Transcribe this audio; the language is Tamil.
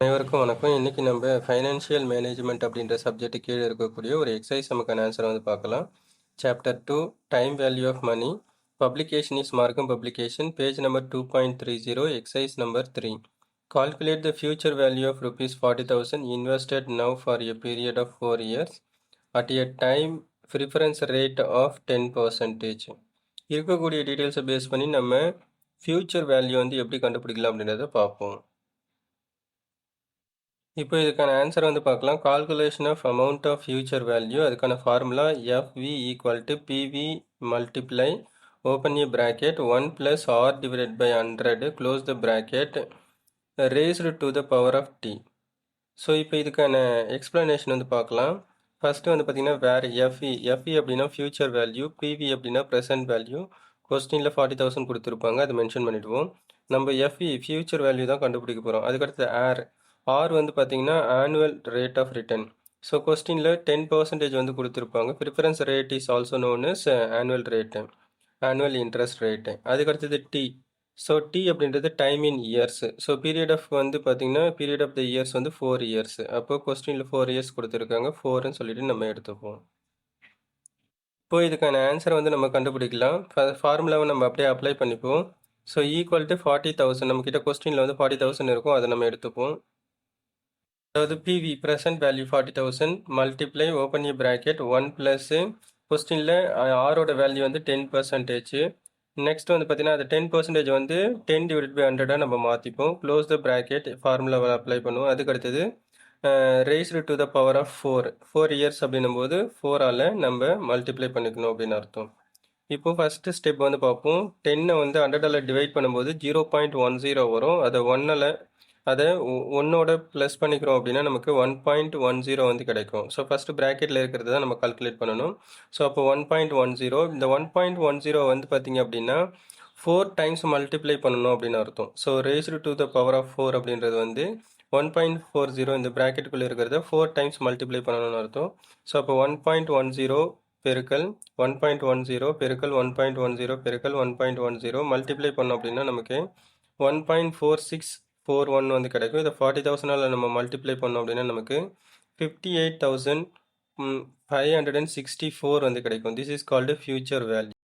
அனைவருக்கும் வணக்கம். இன்னைக்கு நம்ம ஃபைனான்ஷியல் மேனேஜ்மெண்ட் அப்படின்ற சப்ஜெக்ட் கீழே இருக்கக்கூடிய ஒரு எக்ஸசைஸ் நமக்கான ஆன்சரை வந்து பார்க்கலாம். Chapter two time value of money publication is Margham publication page number two point three zero exercise number three calculate the future value of rupees forty thousand invested now for a period of four years at a time preference rate of ten percentage இருக்கக்கூடிய டீட்டெயில்ஸை பேஸ் பண்ணி நம்ம ஃபியூச்சர் வேல்யூ வந்து எப்படி கண்டுபிடிக்கலாம் அப்படின்றத பார்ப்போம். இப்போ இதுக்கான ஆன்சர் வந்து பார்க்கலாம். Calculation of amount of future value அதுக்கான formula FV equal to PV multiply open a bracket one plus R divided by hundred close the bracket raised to the power of T so இப்போ இதுக்கான எக்ஸ்ப்ளனேஷன் வந்து பார்க்கலாம். ஃபஸ்ட்டு வந்து பார்த்திங்கன்னா வேறு எஃப்இ எஃப்இ அப்படின்னா ஃபியூச்சர் வேல்யூ பிவி அப்படின்னா ப்ரெசன்ட் வேல்யூ கொஸ்டினில் ஃபார்ட்டி தௌசண்ட் கொடுத்துருப்பாங்க. அதை மென்ஷன் பண்ணிவிடுவோம் நம்ம எஃப்இ ஃபியூச்சர் வேல்யூ தான் கண்டுபிடிக்க போகிறோம் அதுக்கடுத்து ஏர் ஆர் வந்து பார்த்தீங்கன்னா annual rate of return so கொஸ்டினில் டென் பர்சன்டேஜ் வந்து கொடுத்துருப்பாங்க. Preference rate is also known is annual rate annual interest rate அதுக்கடுத்தது டி ஸோ டி அப்படின்றது time in years so period of வந்து பார்த்தீங்கன்னா பீரியட் ஆஃப் த இயர்ஸ் வந்து ஃபோர் இயர்ஸ் அப்போ கொஸ்டினில் ஃபோர் இயர்ஸ் கொடுத்துருக்காங்க. ஃபோர்னு சொல்லிட்டு நம்ம எடுத்துப்போம். இப்போ இதுக்கான ஆன்சர் வந்து நம்ம கண்டுபிடிக்கலாம். ஃபார்முலாவை நம்ம அப்படியே அப்ளை பண்ணிப்போம். So equal to forty thousand நம்மக்கிட்ட கொஸ்டினில் வந்து ஃபார்ட்டி தௌசண்ட் இருக்கும். அதை நம்ம எடுத்துப்போம். அதாவது PV present value forty thousand multiply open a bracket one plus கொஸ்டினில் ஆரோட வேல்யூ வந்து டென் பர்சன்டேஜ் நெக்ஸ்ட் வந்து பார்த்தீங்கன்னா அது டென் பர்சன்டேஜ் வந்து டென் டிவைட் பை ஹண்ட்ரடாக நம்ம மாற்றிப்போம் க்ளோஸ் த ப்ராக்கெட் ஃபார்முலாவில் அப்ளை பண்ணுவோம். அதுக்கு அடுத்தது raised to the power of four four years அப்படின்னும் போது ஃபோரால் நம்ம மல்டிப்ளை பண்ணிக்கணும் அப்படின்னு அர்த்தம். இப்போ ஃபஸ்ட்டு ஸ்டெப் வந்து பார்ப்போம். டென்னை வந்து ஹண்ட்ரடால் டிவைட் பண்ணும்போது ஜீரோ பாயிண்ட் ஒன் ஜீரோ வரும். அதை ஒன்னில் அதை ஒன்னோட ப்ளஸ் பண்ணிக்கிறோம் அப்படின்னா நமக்கு ஒன் பாயிண்ட் ஒன் ஜீரோ வந்து கிடைக்கும். ஸோ ஃபஸ்ட்டு ப்ராக்கெட்டில் இருக்கிறது தான் நம்ம கால்குலேட் பண்ணணும். ஸோ அப்போ ஒன் பாயிண்ட் ஒன் ஜீரோ இந்த ஒன் பாயிண்ட் ஒன் ஜீரோ வந்து பார்த்திங்க அப்படின்னா ஃபோர் டைம்ஸ் மல்டிப்ளை பண்ணணும் அப்படின்னு அர்த்தம். So raised to the power of four அப்படின்றது வந்து ஒன் பாயிண்ட் ஃபோர் ஜீரோ இந்த ப்ராக்கெட்டுக்குள்ளே இருக்கிறத ஃபோர் டைம்ஸ் மல்டிப்ளை பண்ணணும்னு அர்த்தம். ஸோ அப்போ ஒன் பாயிண்ட் ஒன் ஜீரோ பெருக்கல் ஒன் பாயிண்ட் ஒன் ஜீரோ பெருக்கல் ஒன் பாயிண்ட் ஒன் ஜீரோ பெருக்கல் one point one zero multiply பண்ணோம் அப்படின்னா நமக்கு one point four six four one வந்து கிடைக்கும். இதை ஃபார்ட்டி தௌசண்டால் நம்ம மல்டிப்ளை பண்ணோம் அப்படின்னா நமக்கு fifty eight thousand five hundred and sixty four வந்து கிடைக்கும். This is called future value